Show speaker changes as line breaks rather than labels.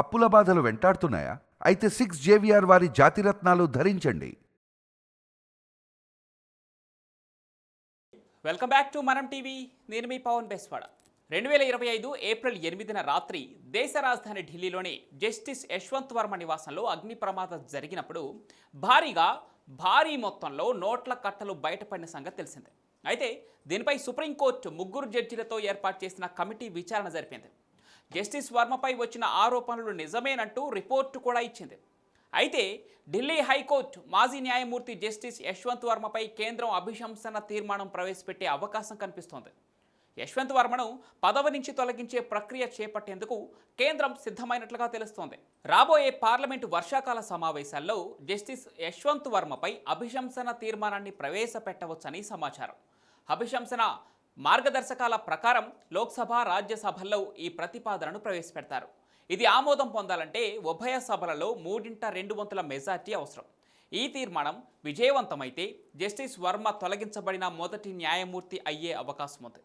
అప్పుల బాధలు వెంటాడుతున్నాయా? అయితే సిక్స్ జేవిఆర్ వారి జాతిరత్నాలు ధరించండి.
వెల్కమ్ బ్యాక్ టు మనం టీవీ నేను మీ పవన్ బెస్వాడ. రెండు వేల ఇరవై ఐదు ఏప్రిల్ ఎనిమిదిన రాత్రి దేశ రాజధాని ఢిల్లీలోని జస్టిస్ యశ్వంత్ వర్మ నివాసంలో అగ్ని ప్రమాదం జరిగినప్పుడు భారీగా భారీ మొత్తంలో నోట్ల కట్టలు బయటపడిన సంగతి తెలిసిందే. అయితే దీనిపై సుప్రీంకోర్టు ముగ్గురు జడ్జిలతో ఏర్పాటు చేసిన కమిటీ విచారణ జరిపింది. జస్టిస్ వర్మపై వచ్చిన ఆరోపణలు నిజమేనంటూ రిపోర్టు కూడా ఇచ్చింది. అయితే ఢిల్లీ హైకోర్టు మాజీ న్యాయమూర్తి జస్టిస్ యశ్వంత్ వర్మపై కేంద్రం అభిశంసన తీర్మానం ప్రవేశపెట్టే అవకాశం కనిపిస్తోంది. యశ్వంత్ వర్మను పదవి నుంచి తొలగించే ప్రక్రియ చేపట్టేందుకు కేంద్రం సిద్ధమైనట్లుగా తెలుస్తోంది. రాబోయే పార్లమెంటు వర్షాకాల సమావేశాల్లో జస్టిస్ యశ్వంత్ వర్మపై అభిశంసన తీర్మానాన్ని ప్రవేశపెట్టవచ్చని సమాచారం. అభిశంసన మార్గదర్శకాల ప్రకారం లోక్సభ రాజ్యసభల్లో ఈ ప్రతిపాదనను ప్రవేశపెడతారు. ఇది ఆమోదం పొందాలంటే ఉభయ సభలలో మూడింట రెండు వంతుల మెజార్టీ అవసరం. ఈ తీర్మానం విజయవంతమైతే జస్టిస్ వర్మ తొలగించబడిన మొదటి న్యాయమూర్తి అయ్యే అవకాశం ఉంది.